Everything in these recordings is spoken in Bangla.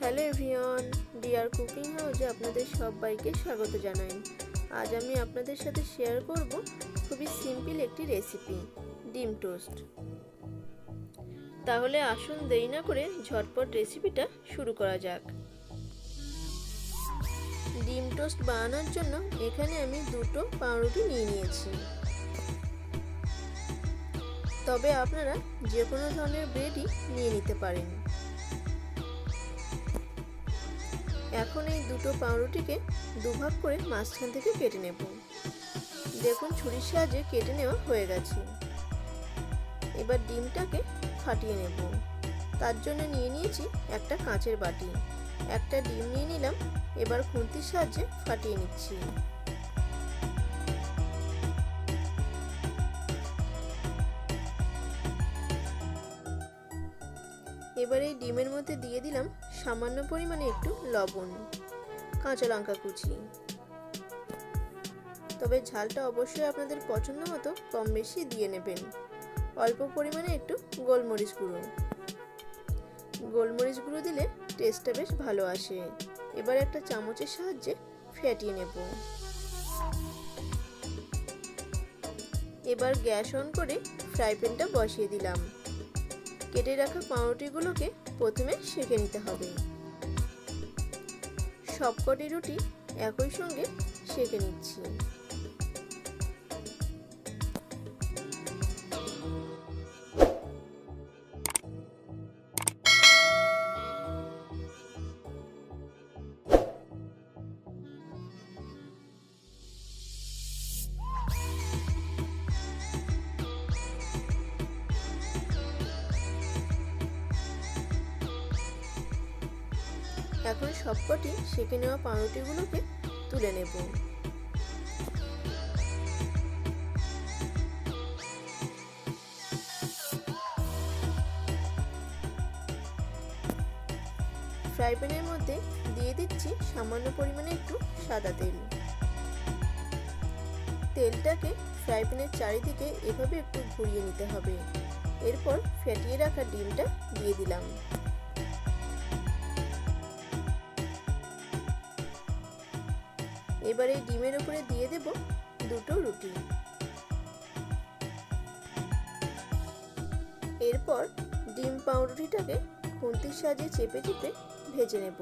হ্যালো এভরিওয়ান, ডিয়ার কুকিং হাউসে আপনাদের সবাইকে স্বাগত জানাই। আজ আমি আপনাদের সাথে শেয়ার করব খুবই সিম্পল একটি রেসিপি, ডিম টোস্ট। তাহলে আসুন দেরি না করে ঝটপট রেসিপিটা শুরু করা যাক। ডিম টোস্ট বানানোর জন্য এখানে আমি দুটো পাউরুটি নিয়ে নিয়েছি। তবে আপনারা যে কোনো ধরনের ব্রেডই নিয়ে নিতে পারেন। এখন এই দুটো পাউরুটিকে দুভাগ করে মাঝখান থেকে কেটে নেব। দেখুন ছুরির সাহায্যে কেটে নেওয়া হয়ে গেছে। এবার ডিমটাকে ফাটিয়ে নেব। তার জন্য নিয়ে নিয়েছি একটা কাঁচের বাটি। একটা ডিম নিয়ে নিলাম, এবার খুন্তির সাহায্যে ফাটিয়ে নিচ্ছি। এবার এই ডিমের মধ্যে দিয়ে দিলাম সামান্য পরিমাণে একটু লবণ, কাঁচা লঙ্কা কুচি। তবে ঝালটা অবশ্যই আপনাদের পছন্দ মতো কম বেশি দিয়ে নেবেন। অল্প পরিমাণে একটু গোলমরিচ গুঁড়ো। গোলমরিচ গুঁড়ো দিলে টেস্টটা বেশ ভালো আসে। এবার একটা চামচের সাহায্যে ফেটিয়ে নেব। এবার গ্যাস অন করে ফ্রাই প্যানটা বসিয়ে দিলাম। কেটে রাখা পাউরুটিগুলোকে প্রথমে সেঁকে নিতে হবে। সবকটি রুটি একই সঙ্গে সেঁকে নিচ্ছি। এখন সবকটি সেঁকে নেওয়া পাউরুটিগুলোকে তুলে নেব। ফ্রাই প্যানের মধ্যে দিয়ে দিচ্ছি সামান্য পরিমাণে একটু সাদা তেল। তেলটাকে ফ্রাই প্যানের চারিদিকে এভাবে একটু ঘুরিয়ে নিতে হবে। এরপর ফেটিয়ে রাখা ডিমটা দিয়ে দিলাম। এবার এই ডিমের উপরে দিয়ে দেব দুটো রুটি। এরপর ডিম পাউরুটিটাকে খুন্তির সাহায্যে চেপে চেপে ভেজে নেব।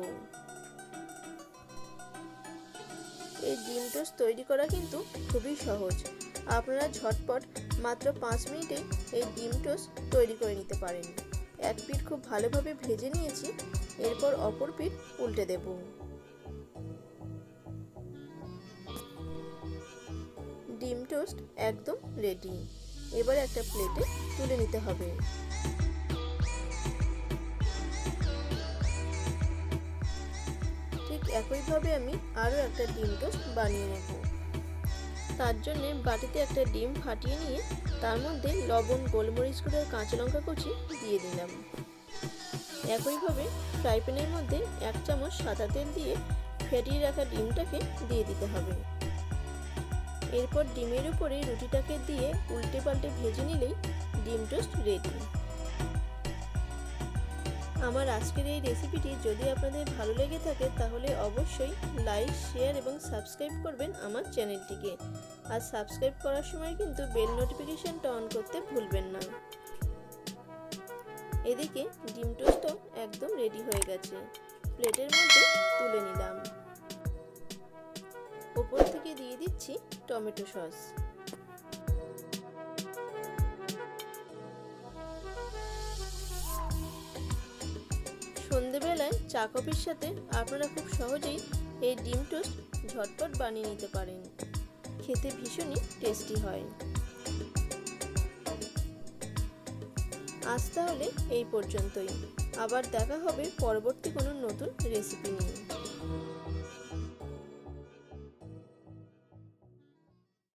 এই ডিম টোস্ট তৈরি করা কিন্তু খুবই সহজ। আপনারা ঝটপট মাত্র পাঁচ মিনিটে এই ডিম টোস্ট তৈরি করে নিতে পারেন। এক পিঠ খুব ভালোভাবে ভেজে নিয়েছি, এরপর অপর পিঠ উল্টে দেবো। টোস্ট একদম রেডি এবার একটা প্লেটে তুলে নিতে হবে। ঠিক একইভাবে আমি আরও একটা ডিম টোস্ট বানিয়ে নেব। তার জন্য বাটিতে একটা ডিম ফাটিয়ে নিয়ে তার মধ্যে লবণ, গোলমরিচ গুঁড়ো কাঁচা লঙ্কা কুচি দিয়ে দিলাম। একইভাবে ফ্রাই প্যানের মধ্যে এক চামচ সাদা তেল দিয়ে ফেটিয়ে রাখা ডিমটাকে দিয়ে দিতে হবে। এরপর ডিমের উপরে রুটিটাকে দিয়ে উল্টে পাল্টে ভেজে নিলেই ডিম টোস্ট রেডি আমার আজকের এই রেসিপিটি যদি আপনাদের ভালো লেগে থাকে, তাহলে অবশ্যই লাইক শেয়ার এবং সাবস্ক্রাইব করবেন আমার চ্যানেলটিকে আর সাবস্ক্রাইব করার সময় কিন্তু বেল নোটিফিকেশনটা অন করতে ভুলবেন না। এদিকে ডিম টোস্টও একদম রেডি হয়ে গেছে। প্লেটের মধ্যে তুলে নিলাম। দিচ্ছি টমেটো সস। সন্ধেবেলায় চা কফির সাথে আপনারা খুব সহজেই এই ডিম টোস্ট ঝটপট বানিয়ে নিতে পারেন। খেতে ভীষণই টেস্টি হয়। আজ তাহলে এই পর্যন্তই। আবার দেখা হবে পরবর্তী কোনো নতুন রেসিপি নিয়ে।